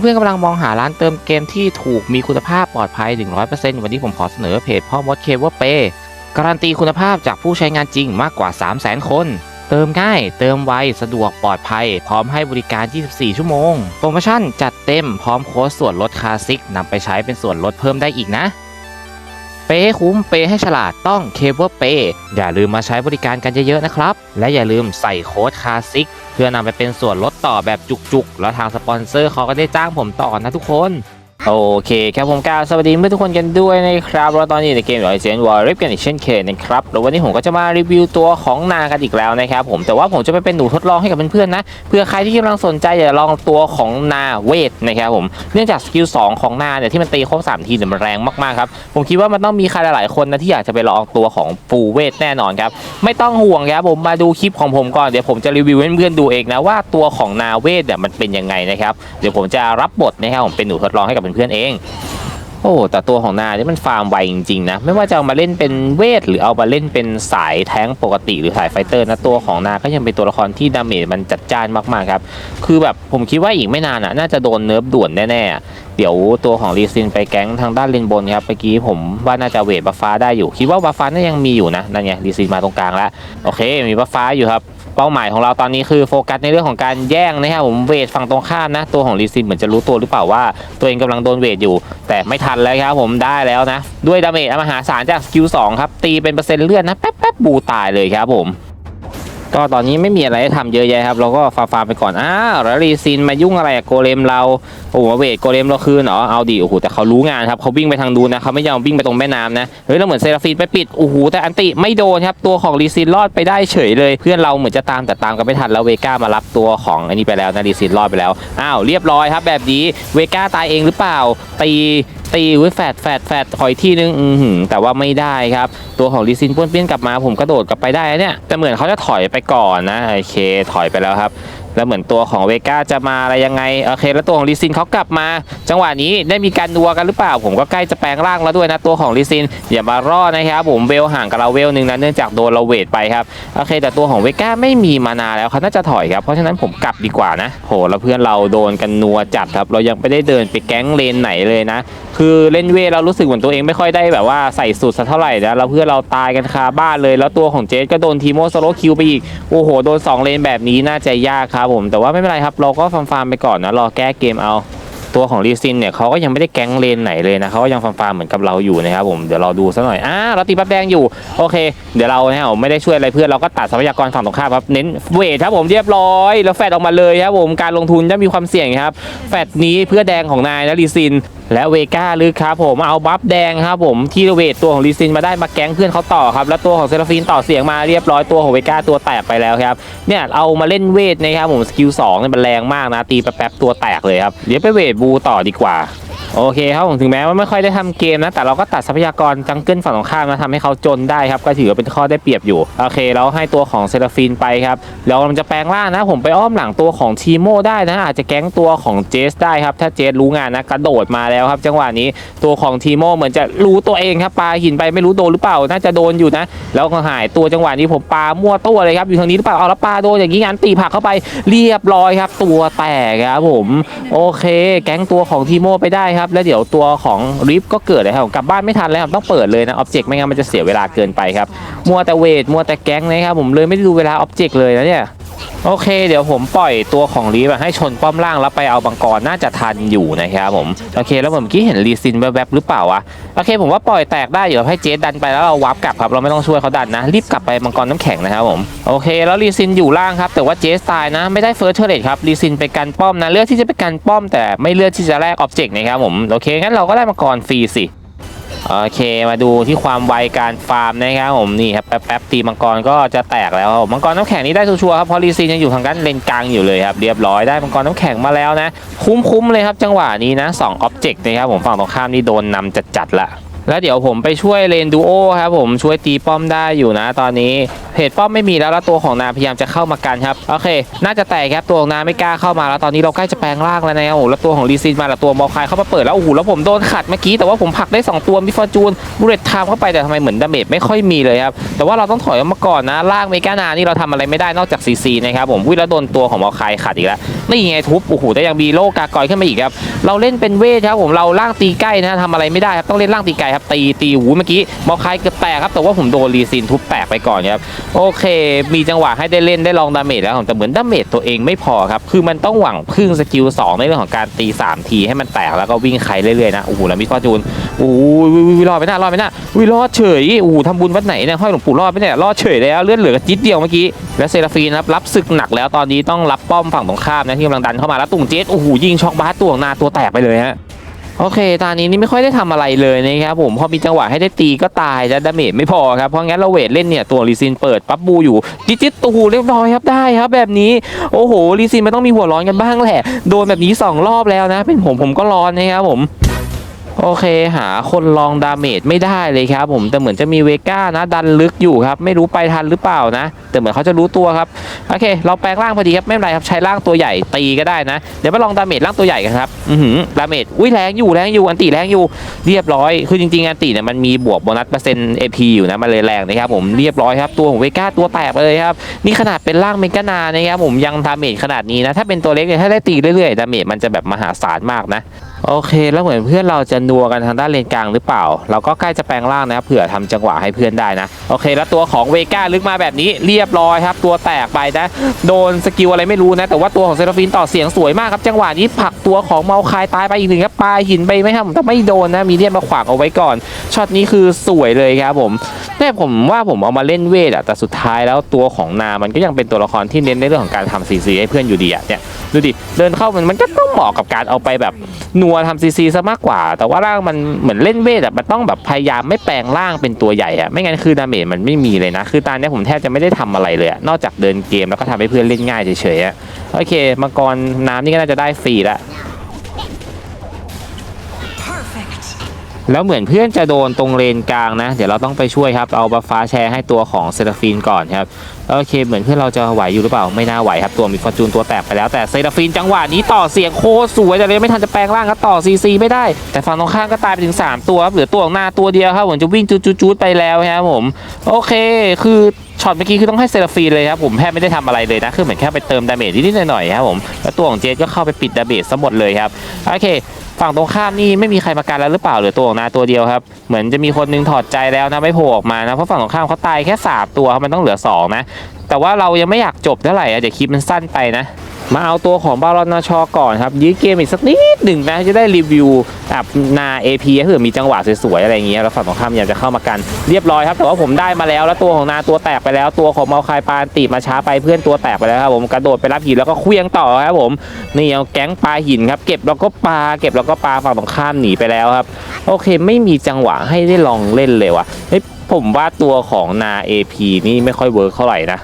เพื่อนๆกำลังมองหาร้านเติมเกมที่ถูกมีคุณภาพปลอดภัย 100%วันนี้ผมขอเสนอเพจพ่อมดเคเวอร์เปการันตีคุณภาพจากผู้ใช้งานจริงมากกว่า 300,000 คน เติมง่าย เติมไว สะดวกปลอดภัย พร้อมให้บริการ 24 ชั่วโมง โปรโมชั่นจัดเต็มพร้อมโค้ดส่วนลดคลาสสิกนำไปใช้เป็นส่วนลดเพิ่มได้อีกนะ เปให้คุ้มเปให้ฉลาดต้องเคเบิลเปอย่าลืมมาใช้บริการกันเยอะๆนะครับ และอย่าลืมใส่โค้ดคลาสสิกเพื่อนำไปเป็นส่วนลดต่อแบบจุกๆ แล้วทางสปอนเซอร์เขาก็ได้จ้างผมต่อนะทุกคน โอเคครับผมกาวสวัสดีเพื่อนทุกคนกันด้วยนะครับแล้วตอนนี้ในเกมของเซนวอร์ริฟกันอีกเช่นเคยนะครับแล้ววันนี้ผมก็จะมารีวิวตัวของนากันอีกแล้วนะครับผมแต่ว่าผมจะไปเป็นหนูทดลองให้กับเพื่อนๆนะเพื่อใครที่กำลังสนใจอยากจะลองตัวของนาเวทนะครับผมเนื่องจากสกิล2ของนาเนี่ยที่มันตีครบ3ทีเนี่ยมันแรงมากๆครับผมคิดว่ามันต้องมีใครหลายๆคนนะที่อยากจะไปลองตัวของฟูเวทแน่นอนครับไม่ต้องห่วงครับผมมาดูคลิปของผมก่อนเดี๋ยวผมจะรีวิวให้เพื่อนๆดูเองนะว่าตัวของนาเวทเนี่ยมันเป็นยังไงนะครับเดี๋ยวผมจะรับบทนะครับผมเป็นหนูทดลองให้กับเพื่อนๆเอง โอ้แต่ตัวของนาเนี่ยมันฟาร์มไวจริงๆนะ ไม่ว่าจะเอามาเล่นเป็นเวท หรือเอามาเล่นเป็นสายแท้งปกติหรือสายไฟเตอร์นะตัวของนาก็ยังเป็นตัวละครที่ดาเมจมันจัดจ้านมากๆครับ คือแบบผมคิดว่าอีกไม่นานอะน่าจะโดนเนิร์ฟด่วนแน่ๆ เดี๋ยวตัวของรีซินไปแก๊งทางด้านเลนบนครับเมื่อกี้ผมว่าน่าจะเวทบัฟฟ้าได้อยู่ คิดว่าบัฟฟ้าน่ายังมีอยู่นะนั่นไงรีซินมาตรงกลางแล้วโอเค มีบัฟฟ้าอยู่ครับ เป้าหมายของเราตอนนี้คือโฟกัสในเรื่องของการแย่งนะครับผมเวทฝั่งตรงข้ามนะ ตัวของลีซินเหมือนจะรู้ตัวหรือเปล่าว่า ตัวเองกำลังโดนเวทอยู่ แต่ไม่ทันแล้วครับผมได้แล้วนะ ด้วยดาเมจมหาศาลจากสกิล2ครับตีเป็นเปอร์เซ็นต์เลือดนะแป๊บแป๊บบูตายเลยครับผม ก็ตอนนี้ไม่มีอะไรให้ทำเยอะแยะครับ เราก็ฟาฟาร์มไปก่อนอ้าวแล้วรีซินมายุ่งอะไรกับโกเลมเราโอ้โหเวทโกเลมเราคืนเหรอเอาดิโอ้โหแต่เขารู้งานครับเขาวิ่งไปทางดูนะเขาไม่ยอมวิ่งไปตรงแม่น้ำนะเฮ้ยแล้วเหมือนเซราฟีนไปปิดโอ้โหแต่อันติไม่โดนครับตัวของรีซินรอดไปได้เฉยเลย เพื่อนเราเหมือนจะตามแต่ตามกันไม่ทันแล้วเวก้ามารับตัวของอันนี้ไปแล้วนะรีซินรอดไปแล้วอ้าวเรียบร้อยครับ แบบนี้เวก้าตายเองหรือเปล่าตี ตีไวิแฟดแฟดแฟดขอยทีนึงอือหือแต่ว่าไม่ได้ครับ ตัวของลิซินป้วนเปี้ยนกลับมาผมกระโดดกลับไปได้เนี่ยแต่เหมือนเขาจะถอยไปก่อนนะโอเคถอยไปแล้วครับแล้วเหมือนตัวของเวก้าจะมาอะไรยังไงโอเค แล้วตัวของลิซินเขากลับมา จังหวะนี้ได้มีการดัวกันหรือเปล่า ผมก็ใกล้จะแปลงร่างแล้วด้วยนะตัวของลิซิน อย่ามารอดนะครับผมเวลห่างกับเราเวลหนึ่งนะเนื่องจากโดนเราเวทไปครับโอเค แต่ตัวของเวก้าไม่มีมานาแล้วเขาน่าจะถอยครับเพราะฉะนั้นผมกลับดีกว่านะโหแล้วเพื่อนเราโดนกันนัวจัดครับ เรายังไม่ได้เดินไปแก๊งเลนไหนเลยนะคือเล่นเวทเรารู้สึกเหมือนตัวเองไม่ค่อยได้แบบว่าใส่สุดสักเท่าไหร่นะแล้วเพื่อเราตายกันคาบ้านเลย แล้วตัวของเจสก็โดนทีโมสโลคิวไปอีก โอ้โห โดน 2 เลนแบบนี้น่าจะยากครับผม แต่ว่าไม่เป็นไรครับ เราก็ฟาร์มๆไปก่อนนะ รอแก้เกมเอาตัวของรีซินเนี่ยเขาก็ยังไม่ได้แก๊งเลนไหนเลยนะเขาก็ยังฟาร์มๆเหมือนกับเราอยู่นะครับผมเดี๋ยวเราดูซะหน่อยอ่าเราตีปั๊บแดงอยู่โอเค เดี๋ยวเราเนี่ยไม่ได้ช่วยอะไรเพื่อนเราก็ตัดทรัพยากรฝั่งตรงข้ามครับเน้นเวทครับผมเรียบร้อย แล้วแฟดออกมาเลยครับผมการลงทุนจะมีความเสี่ยงครับแฟดนี้เพื่อแดงของนายนะรีซิน และเวก้าลึกครับผมเอาบัฟแดงครับผมที่เวทตัวของลีซินมาได้มาแก๊งเพื่อนเขาต่อครับแล้วตัวของเซราฟินต่อเสียงมาเรียบร้อยตัวของเวก้าตัวแตกไปแล้วครับเนี่ยเอามาเล่นเวทนะครับผมสกิลสองเนี่ยมันแรงมากนะตีแป๊บๆตัวแตกเลยครับเดี๋ยวไปเวทบูต่อดีกว่า โอเคครับผมถึงแม้ว่าไม่ค่อยได้ทำเกมนะ แต่เราก็ตัดทรัพยากรจังเกิลฝั่งตรงข้ามนะทำให้เขาจนได้ครับ ก็ถือว่าเป็นข้อได้เปรียบอยู่ โอเค แล้วให้ตัวของเซราฟินไปครับแล้วมันจะแปลงร่างนะ ผมไปอ้อมหลังตัวของทีโมได้นะ อาจจะแก๊งตัวของเจสได้ครับ ถ้าเจสรู้งานนะกระโดดมาแล้วครับ จังหวะนี้ตัวของทีโมเหมือนจะรู้ตัวเองครับปาหินไปไม่รู้โดนหรือเปล่าน่าจะโดนอยู่นะ แล้วก็หายตัวจังหวะนี้ผมปามั่วตัวเลยครับอยู่ทางนี้หรือเปล่าเอาแล้วปาโดนอย่างนี้งานตีผักเข้าไปเรียบร้อยครับ ตัวแตกครับผม โอเค แก๊งตัวของทีโมไปได้ครับครับแล้วเดี๋ยวตัวของริฟก็เกิดเลยครับกลับบ้านไม่ทันแล้วครับต้องเปิดเลยนะออบเจกต์ไม่งั้นมันจะเสียเวลาเกินไปครับมัวแต่เวทมัวแต่แก๊งนะครับผมเลยไม่ได้ดูเวลาออบเจกต์เลยนะเนี่ย โอเค เดี๋ยวผมปล่อยตัวของลีฟอะให้ชนป้อมล่างแล้วไปเอาบังกรน่าจะทันอยู่นะครับผมโอเค แล้วผมเมื่อกี้เห็นรีซินแวบๆหรือเปล่าวะโอเค ผมว่าปล่อยแตกได้อยู่ครับให้เจสดันไปแล้วเราวับกลับครับเราไม่ต้องช่วยเขาดันนะรีบกลับไปมังกรน้ำแข็งนะครับผมโอเค แล้วรีซินอยู่ล่างครับ แต่ว่าเจสตายนะไม่ได้เฟิร์สเทอร์เรครับรีซินไปกันป้อมนะเลือกที่จะไปกันป้อมแต่ไม่เลือกที่จะแลกออบเจกต์นะครับผมโอเคงั้นเราก็ได้มังกรฟรีสิ โอเคมาดูที่ความไวการฟาร์มนะครับผมนี่ครับแป๊บๆตีมังกรก็จะแตกแล้วมังกรน้ำแข็งนี้ได้ชัวร์ครับเพราะรีซีนยังอยู่ทางด้านเลนกลางอยู่เลยครับเรียบร้อยได้มังกรน้ำแข็งมาแล้วนะ คุ้มๆเลยครับจังหวะนี้นะ2 Object นะครับผมฝั่งตรงข้ามนี่โดนนำจัดๆละ แล้วเดี๋ยวผมไปช่วยเลนดูโอครับผมช่วยตีป้อมได้อยู่นะตอนนี้เพจป้อมไม่มีแล้วแล้วตัวของนาพยายามจะเข้ามากันครับโอเค น่าจะแตกครับตัวของนาไม่กล้าเข้ามาแล้วตอนนี้เราใกล้จะแปลงร่างแล้วนะครับโอ้โหแล้วตัวของลีซินมาแล้วตัวมอคายเข้ามาเปิดแล้วโอ้โหแล้วผมโดนขัดเมื่อกี้แต่ว่าผมผลักได้สองตัวมิฟอร์จูนบูเรตไทม์เข้าไปแต่ทำไมเหมือนดาเมจไม่ค่อยมีเลยครับแต่ว่าเราต้องถอยออกมาก่อนนะล่างเมกานานี่เราทำอะไรไม่ได้นอกจากซีซีนะครับผมวิ่งแล้วโดนตัวของมอคายขัดอีกแล้วนี่ไงทุบโอ้โหแต่ยังมีโลกากอยขึ้นมาอีกครับเราเล่นเป็นเวทครับผมเราล่างตีใกล้นะทำอะไรไม่ได้ครับต้องเล่นล่างตีไกลครับตีตีหูเมื่อกี้มอคายเกือบแตกครับ แต่ว่าผมโดนรีซินทุบแตกไปก่อนครับโอเค มีจังหวะให้ได้เล่นได้ลองดาเมจแล้วแต่เหมือนดาเมจตัวเองไม่พอครับคือมันต้องหวังพึ่งสกิล2ในเรื่องของการตี 3 ทีให้มันแตกแล้วก็วิ่งไคเรื่อยๆนะโอ้โหแล้วมิฟอจูนโอ้ยวิรอดไปหน้ารอดไปหน้าวิรอดเฉยโอ้โหทำบุญวัดไหนเนี่ยห้อยหลวงปู่รอดไปเนี่ยรอดเฉยแล้วเลือดเหลือจิตเดียวเมื่อกี้และเซราฟีนครับรับศึกหนักแล้วตอนนี้ต้องรับป้อมฝั่งตรงข้ามนะที่กำลังดันเข้ามาแล้วตุ่งเจสโอ้โหยิงช็อกบาสตัวของนาตัวแตกไปเลยฮะ โอเค ตอนนี้นี่ไม่ค่อยได้ทำอะไรเลยนะครับผม พอมีจังหวะให้ได้ตีก็ตายแล้วดาเมจไม่พอครับ เพราะงั้นเราเวทเล่นเนี่ยตัวรีซินเปิดปั๊บบูอยู่จิจิตตูเรียบร้อยครับได้ครับ แบบนี้โอ้โหรีซินมันต้องมีหัวร้อนกันบ้างแหละ โดนแบบนี้ 2 รอบแล้วนะ เป็นผมผมก็ร้อนนะครับผม โอเคหาคนลองดาเมจไม่ได้เลยครับ ผมแต่เหมือนจะมีเวก้านะ ดันลึกอยู่ครับ ไม่รู้ไปทันหรือเปล่านะ แต่เหมือนเขาจะรู้ตัวครับโอเค เราแปลงร่างพอดีครับไม่เป็นไรครับใช้ร่างตัวใหญ่ตีก็ได้นะ เดี๋ยวมาลองดาเมจร่างตัวใหญ่กันครับอือหือดาเมจอุ้ยแรงอยู่แรงอยู่อันตีแรงอยู่เรียบร้อย คือจริงๆอันตีเนี่ยมันมีบวกโบนัสเปอร์เซ็นต์ AP อยู่นะมันเลยแรงนะครับผมเรียบร้อยครับตัวของเวก้าตัวแตกเลยครับนี่ขนาดเป็นร่างเมกานานะครับผมยังดาเมจขนาดนี้นะถ้าเป็นตัวเล็กเนี่ยถ้าได้ตีเรื่อยๆดาเมจมันจะแบบมหาศาลมากนะ โอเค แล้วเหมือนเพื่อนเราจะนัวกันทางด้านเลนกลางหรือเปล่า เราก็ใกล้จะแปลงร่างนะเผื่อทำจังหวะให้เพื่อนได้นะ โอเค แล้วตัวของเวก้าลึกมาแบบนี้เรียบร้อยครับ ตัวแตกไปนะ โดนสกิลอะไรไม่รู้นะ แต่ว่าตัวของเซราฟินต่อเสียงสวยมากครับ จังหวะนี้ผลักตัวของเมาคายตายไปอีกหนึ่งครับปลายหินไปไหมครับแต่ไม่โดนนะ มีเดียนมาขวางเอาไว้ก่อน ช็อตนี้คือสวยเลยครับผมแต่ผมว่าผมเอามาเล่นเวทอะแต่สุดท้ายแล้วตัวของนา มันก็ยังเป็นตัวละครที่เน้นในเรื่องของการทำซีซีให้เพื่อนอยู่ดีอะเนี่ย ดูดิเดินเข้ามันมันก็ต้องเหมาะกับการเอาไปแบบนัวทำซีซีซะมากกว่า แต่ว่าร่างมันเหมือนเล่นเวทอะมันต้องแบบพยายามไม่แปลงร่างเป็นตัวใหญ่อะไม่งั้นคือดาเมจมันไม่มีเลยนะ คือตอนนี้ผมแทบจะไม่ได้ทำอะไรเลยอนอกจากเดินเกมแล้วก็ทำให้เพื่อนเล่นง่ายเฉยๆอะโอเคมังกรน้ำนี่ก็น่าจะได้ฟรีละ แล้วเหมือนเพื่อนจะโดนตรงเลนกลางนะ เดี๋ยวเราต้องไปช่วยครับ เอาบัฟฟ้าแชร์ให้ตัวของเซราฟินก่อนครับ โอเค เหมือนเพื่อนเราจะไหวอยู่หรือเปล่า ไม่น่าไหวครับ ตัวมีฟอร์จูนตัวแตกไปแล้ว แต่เซราฟินจังหวะนี้ต่อเสียงโคสวย แต่เลยไม่ทันจะแปลงร่างครับต่อซีซีไม่ได้ แต่ฝั่งตรงข้ามก็ตายไปถึง 3 ตัวครับ เหลือตัวหน้าตัวเดียวครับเหมือนจะวิ่งจูดๆไปแล้วครับผม โอเค คือช็อตเมื่อกี้คือต้องให้เซราฟีนเลยครับผมแทบไม่ได้ทำอะไรเลยนะคือเหมือนแค่ไปเติมดาเมจนิดๆหน่อยๆครับผมแล้วตัวของเจสก็เข้าไปปิดดาเมจซะหมดเลยครับโอเค ฝั่งตรงข้ามนี่ไม่มีใครมากันแล้วหรือเปล่าเหลือตัวของนาตัวเดียวครับ เหมือนจะมีคนหนึงถอดใจแล้วนะไม่โผล่ออกมานะเพราะฝั่งตรงข้ามเขาตายแค่สามตัวครับมันต้องเหลือสองนะ แต่ว่าเรายังไม่อยากจบเท่าไหร่อะเดี๋ยวคลิปมันสั้นไปนะ มาเอาตัวของบารอนชอก่อนครับยื้อเกมอีกสักนิดหนึ่งนะ จะได้รีวิวแบบนา AP ถ้าเผื่อมีจังหวะสวยๆอะไรอย่างเงี้ยแล้วฝั่งตรงข้ามอยากจะเข้ามากันเรียบร้อยครับแต่ว่าผมได้มาแล้วแล้วตัวของนาตัวแตกไปแล้วตัวของเมาคายปานตีมาช้าไปเพื่อนตัวแตกไปแล้วครับผมกระโดดไปรับหินแล้วก็เคลี้ยงต่อครับผมนี่เอาแก๊งปลาหินครับเก็บแล้วก็ปลาเก็บแล้วก็ปลาฝั่งตรงข้ามหนีไปแล้วครับโอเค ไม่มีจังหวะให้ได้ลองเล่นเลยว่ะเฮ้ย ผมว่าตัวของนา AP นี่ไม่ค่อยเวิร์คเท่าไหร่นะ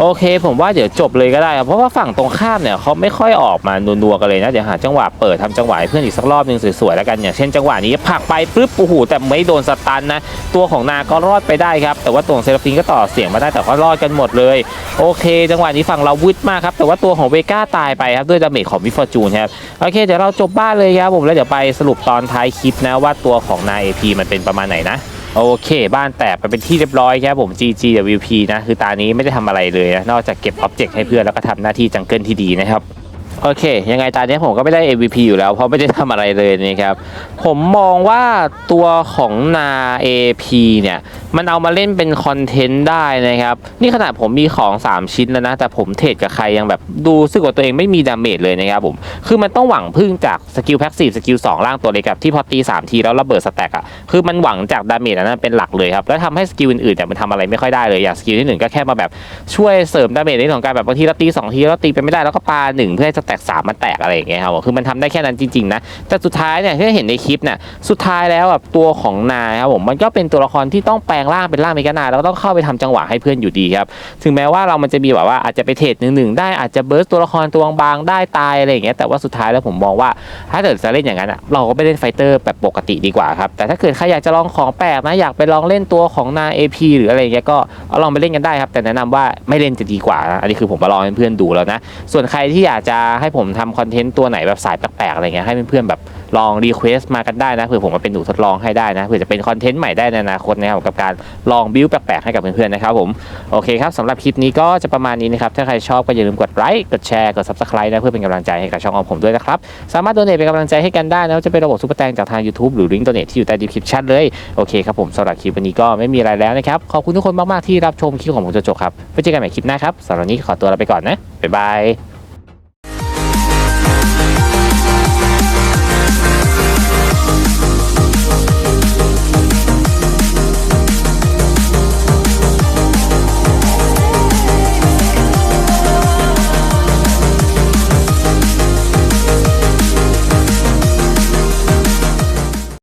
โอเค ผมว่าเดี๋ยวจบเลยก็ได้ครับเพราะว่าฝั่งตรงข้ามเนี่ยเขาไม่ค่อยออกมานัวๆกันเลยนะเดี๋ยวหาจังหวะเปิดทำจังหวะให้เพื่อนอีกสักรอบหนึงสวยๆแล้วกันอย่างเช่นจังหวะนี้ผักไปปุ๊บโอ้โหแต่ไม่โดนสตันนะตัวของนาก็รอดไปได้ครับแต่ว่าตัวของเซราฟินก็ต่อเสียงมาได้แต่ก็รอดกันหมดเลย โอเค จังหวะนี้ฝั่งเราวืดมากครับแต่ว่าตัวของเวก้าตายไปครับด้วยดาเมจของวิฟอร์จูนครับโอเคเดี๋ยวเราจบบ้านเลยครับผมแล้วเดี๋ยวไปสรุปตอนท้ายคลิปนะว่าตัวของนาเอพีมันเป็นประมาณไหนนะ โอเค บ้านแตกไปเป็นที่เรียบร้อยครับผม GGWP นะ คือตานี้ไม่ได้ทำอะไรเลยนะ นอกจากเก็บอ็อบเจกต์ให้เพื่อนแล้วก็ทำหน้าที่จังเกิลที่ดีนะครับ โอเค ยังไงตานี้ผมก็ไม่ได้ MVP อยู่แล้ว เพราะไม่ได้ทำอะไรเลยนะครับ ผมมองว่าตัวของนา AP เนี่ย มันเอามาเล่นเป็นคอนเทนต์ได้นะครับ นี่ขนาดผมมีของ 3 ชิ้นแล้วนะ แต่ผมเทรดกับใครยังแบบดูสึกว่าตัวเองไม่มีดาเมจเลยนะครับผม คือมันต้องหวังพึ่งจากสกิลแพ็กซีสกิล2ล่างตัวเล็กกับที่พอตี 3 ทีแล้วระเบิดสแต็กอะคือมันหวังจากดาเมจอันนั้นเป็นหลักเลยครับ แล้วทำให้สกิลอื่นๆเนี่มันทำอะไรไม่ค่อยได้เลย อย่างสกิลที่หนึ่งก็แค่มาแบบช่วยเสริมดาเมจในเรื่องของการแบบบางทีเราตี2ทีแล้วตีไปไม่ได้แล้วก็ปาหนึ่งเพื่อให้สแต็กสามมันแตกอะไรอย่างเงี้ยครับคือมันทำได้แค่นั้นจริงๆนะแต่สุดท้ายเนี่ยที่เห็นในคลิปเนี่ยสุดท้ายแล้วแบบตัวของนายครับผมมันก็เป็นตัวละครที่ต้องแปลงร่างเป็นร่างเมกานาแล้วก็ต้องเข้าไปทำจังหวะให้เพื่อนอยู่ดีครับถึงแม้ว่าเรามันจะมีแบบว่าอาจจะไปเทรดหนึ่งๆได้อาจจะเบิร์สตัวละครตัวบางๆได้ตายอะไรอย่างเงี้ยแต่ว่าสุดท้ายแล้วผมมองว่าถ้าเกิดจะเล่นอย่างนั้นอะเราก็ไปเล่นไฟเตอร์แบบปกติดีกว่าครับแต่ถ้าเกิดใครอยากจะลองของแปลกนะอยากไปลองเล่นตัวของนาย AP หรืออะไรเงี้ยก็เอาลองไปเล่นกันได้ครับแต่แนะนำว่าไม่เล่นจะดีกว่านะอันนี้คือผมมาลองให้เพื่อนดูแล้วนะส่วนใครที่อยากจะให้ผมทำคอนเทนต์ตัวไหนแบบสายแปลกๆอะไรเงี้ยให้เพื่อนๆแบบลองรีเควสต์มากันได้นะเผื่อผมมาเป็นหนูทดลองให้ได้นะเผื่อจะเป็นคอนเทนต์ใหม่ได้ในอนาคตนะครับกับการลองบิวแปลกๆให้กับเพื่อนๆนะครับผมโอเคครับสำหรับคลิปนี้ก็จะประมาณนี้นะครับถ้าใครชอบก็อย่าลืมกดไลค์กดแชร์กด subscribe นะเพื่อเป็นกำลังใจให้กับช่องของผมด้วยนะครับสามารถโดเนทเป็นกำลังใจให้กันได้นะจะเป็นระบบซุปเปอร์แตงจากทาง YouTube หรือลิงก์โดเนทที่อยู่ใต้ดีคริปชั่นเลยโอเคครับผมสำหรับคลิปวันนี้ก็ไม่มีอะไรแล้วนะครับขอบคุณทุกคนมากๆที่รับชมคลิปของผมจนจบครับไว้เจอกันใหม่คลิปหน้าครับสำหรับวันนี้ขอตัวลาไปก่อนนะบ๊ายบาย